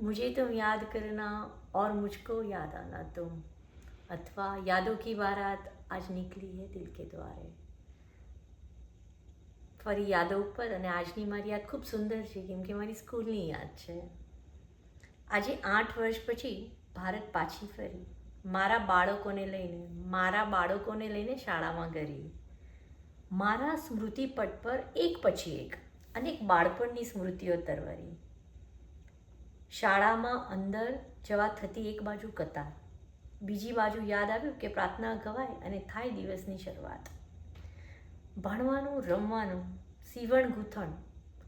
मुझे तुम याद करना और मुझको याद आना तुम अथवा यादों की बारात આજ નીકળી હે દિલ કે દ્વારે ફરી યાદો ઉપર અને આજની મારી યાદ ખૂબ સુંદર છે કેમ કે મારી સ્કૂલની યાદ છે આજે આઠ વર્ષ પછી ભારત પાછી ફરી મારા બાળકોને લઈને મારા બાળકોને લઈને શાળામાં ગઈ મારા સ્મૃતિપટ પર એક પછી એક અનેક બાળપણની સ્મૃતિઓ તરવરી શાળામાં અંદર જવા થતી એક બાજુ કતાર બીજી બાજુ યાદ આવ્યું કે પ્રાર્થના ગવાય અને થાય દિવસની શરૂઆત. ભણવાનું, રમવાનું, સીવણ, ગૂંથણ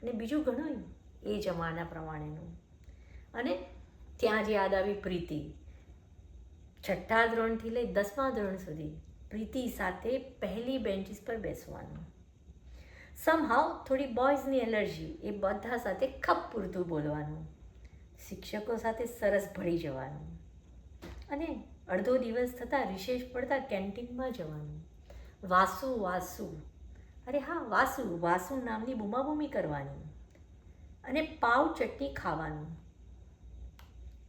અને બીજું ઘણું એ જમાના પ્રમાણેનું. અને ત્યાં જ યાદ આવી પ્રીતિ. છઠ્ઠા ધોરણથી લઈ દસમા ધોરણ સુધી પ્રીતિ સાથે પહેલી બેન્ચીસ પર બેસવાનું. સમહાવ થોડી બોયઝની એલર્જી એ બધા સાથે ખપ પૂરતું બોલવાનું. શિક્ષકો સાથે સરસ ભળી જવાનું. અને અડધો દિવસ થતાં રિશેષ પડતા કેન્ટીનમાં જવાનું. વાસુ વાસુ. અરે હા, વાસુ. વાસુ નામની બૂમાબૂમી કરવાની. અને પાવ ચટણી ખાવાનું.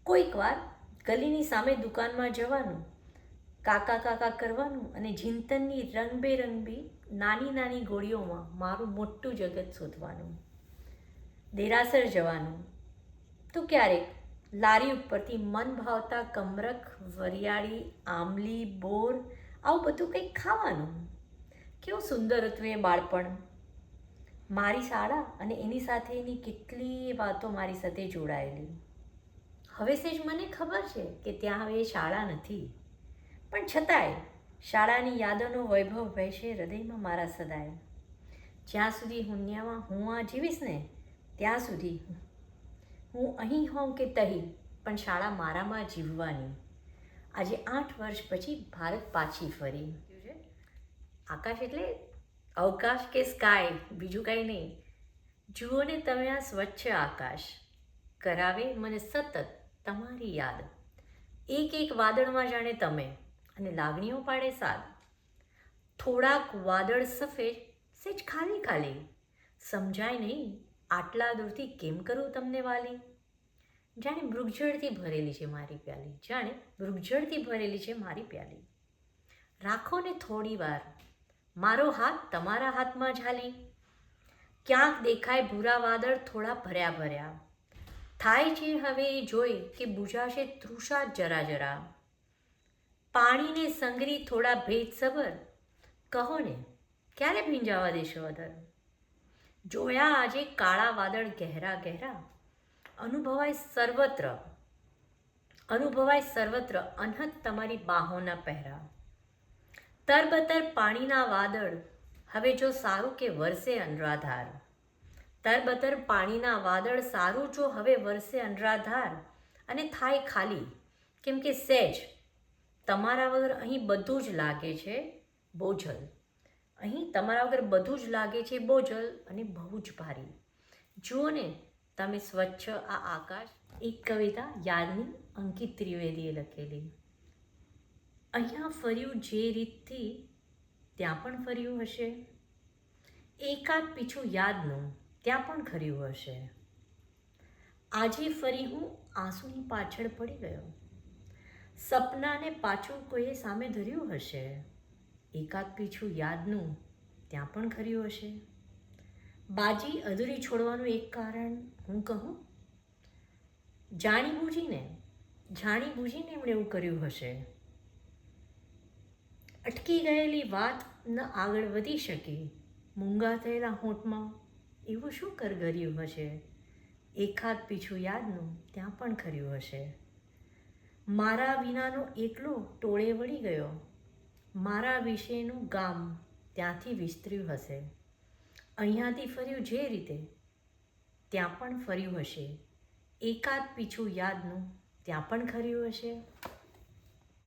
કોઈક વાર ગલીની સામે દુકાનમાં જવાનું, કાકા કાકા કરવાનું અને ચિંતનની રંગબેરંગી નાની નાની ગોળીઓમાં મારું મોટું જગત શોધવાનું. દેરાસર જવાનું. તો ક્યારેક લારી ઉપરથી મન ભાવતા કમરખ, વરિયાળી આમલી બોર, આવું બધું કંઈક ખાવાનું? કેવું સુંદર હતું એ બાળપણ. મારી શાળા અને એની સાથેની કેટલી વાતો મારી સાથે જોડાયેલી. હવે સેજ મને ખબર છે કે ત્યાં હવે શાળા નથી. પણ છતાંય શાળાની યાદોનો વૈભવ વહેશે હૃદયમાં મારા સદાય. જ્યાં સુધી હુન્યામાં હું આ જીવીશ ને, ત્યાં સુધી હું અહીં હોઉં કે તહી, પણ શાળા મારામાં જીવવાની. આજે આઠ વર્ષ પછી ભારત પાછી ફરી. આકાશ એટલે અવકાશ કે સ્કાય બીજું કાંઈ નહીં. જુઓ ને તમે આ સ્વચ્છ આકાશ. કરાવે મને સતત તમારી યાદ. એક એક વાદળમાં જાણે તમે અને લાગણીઓ પાડે સાદ. થોડાક વાદળ સફેદ સેજ ખાલી ખાલી. સમજાય નહીં આટલા દૂરથી કેમ કરું તમને વાલી? જાણે મૃગજળથી ભરેલી છે મારી પ્યાલી. જાણે મૃગજળથી ભરેલી છે મારી પ્યાલી. રાખો ને થોડી વાર. મારો હાથ તમારા હાથમાં ઝાલી. ક્યાંક દેખાય ભૂરા વાદળ થોડા ભર્યા ભર્યા. થાય છે હવે એ જોઈ કે બુજાશે તૃષા જરા જરા. પાણીને સંગરી થોડા ભેદ સબર કહો ને, ક્યારે ભીંજાવા દેશો અધર? જોયા આજે કાળા વાદળ ગહેરા ગહેરા. અનુભવાય સર્વત્ર અનુભવાય સર્વત્ર અનહદ તમારી બાહોના પહેરા. તરબતર પાણીના વાદળ, હવે જો સારું કે વરસે અનરાધાર. તરબતર પાણીના વાદળ સારું જો હવે વરસે અનરાધાર. અને થાય ખાલી, કેમ કે સહેજ, તમારા વગર અહીં બધું જ લાગે છે બોજલ. અહીં તમારા વગર બધું જ લાગે છે બોજલ અને બહુ જ ભારી. જુઓ ને, તમે સ્વચ્છ આ આકાશ, એક કવિતા યાદની અંકિત ત્રિવેદીએ લખેલી. અહીંયા ફર્યું જે રીતથી, ત્યાં પણ ફર્યું હશે. એકાદ પીછું યાદનું ત્યાં પણ ખર્યું હશે. આજે ફરી હું આંસુની પાછળ પડી ગયો. સપનાને પાછું કોઈએ સામે ધર્યું હશે. એકાદ પીછું યાદનું ત્યાં પણ ખર્યું હશે? બાજી અધૂરી છોડવાનું એક કારણ હું કહું? જાણી બૂજીને જાણી બૂજીને એમણે એવું કર્યું હશે. અટકી ગયેલી વાત ન આગળ વધી શકી. મૂંગા થયેલા હોઠમાં એવું શું કરગર્યું હશે? એકાદ પીછું યાદનું ત્યાં પણ ખર્યું હશે. મારા વિનાનો એકલો ટોળે વળી ગયો. મારા વિશેનું ગામ ત્યાંથી વિસ્તર્યું હશે. અહીંયાથી ફર્યું જે રીતે, ત્યાં પણ ફર્યું હશે. એકાદ પીછું યાદનું ત્યાં પણ ખર્યું હશે.